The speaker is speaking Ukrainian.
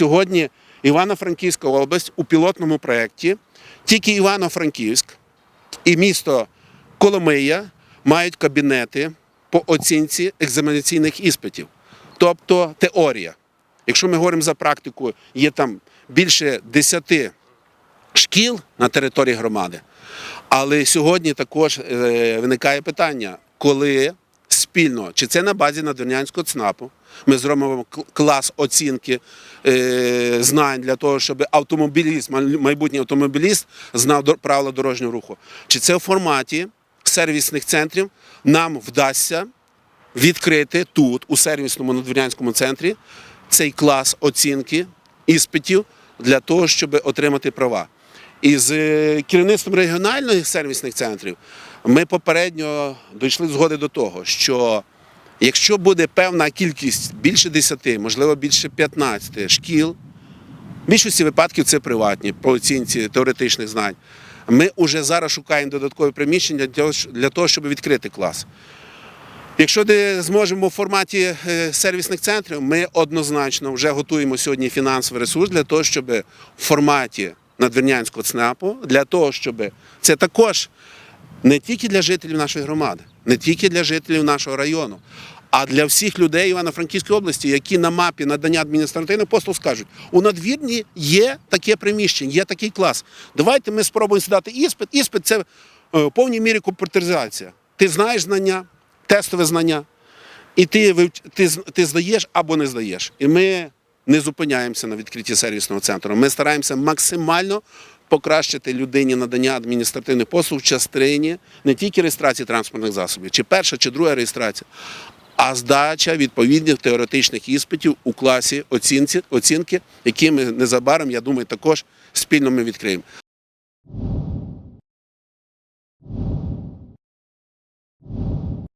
сьогодні Івано-Франківська область у пілотному проєкті, тільки Івано-Франківськ і місто Коломия мають кабінети по оцінці екзаменаційних іспитів, тобто теорія. Якщо ми говоримо за практику, є там більше 10 шкіл на території громади. Але сьогодні також е, виникає питання, коли спільно, чи це на базі Надвірнянського ЦНАПу, ми зробимо клас оцінки е, знань для того, щоб автомобіліст, май- майбутній автомобіліст знав правила дорожнього руху. Чи це в форматі сервісних центрів нам вдасться відкрити тут, у сервісному надвірнянському центрі, цей клас оцінки іспитів для того, щоб отримати права. І з е, керівництвом регіональних сервісних центрів ми попередньо дійшли згоди до того, що якщо буде певна кількість більше 10, можливо більше 15 шкіл, в більшості випадків це приватні по оцінці теоретичних знань. Ми вже зараз шукаємо додаткові приміщення для того, щоб відкрити клас. Якщо не зможемо в форматі е, сервісних центрів, ми однозначно вже готуємо сьогодні фінансовий ресурс для того, щоб в форматі надвірнянського ЦНАПу, для того, щоб це також не тільки для жителів нашої громади, не тільки для жителів нашого району, а для всіх людей Івано-Франківської області, які на мапі надання адміністративних послуг скажуть, у надвірні є таке приміщення, є такий клас. Давайте ми спробуємо здати іспит. Іспит це е, в повній мірі комп'ютеризація. Ти знаєш знання, тестове знання, і ти, ти, ти здаєш або не здаєш. І ми не зупиняємося на відкритті сервісного центру. Ми стараємося максимально покращити людині надання адміністративних послуг в частині не тільки реєстрації транспортних засобів, чи перша, чи друга реєстрація, а здача відповідних теоретичних іспитів у класі оцінці, оцінки, які ми незабаром, я думаю, також спільно ми відкриємо.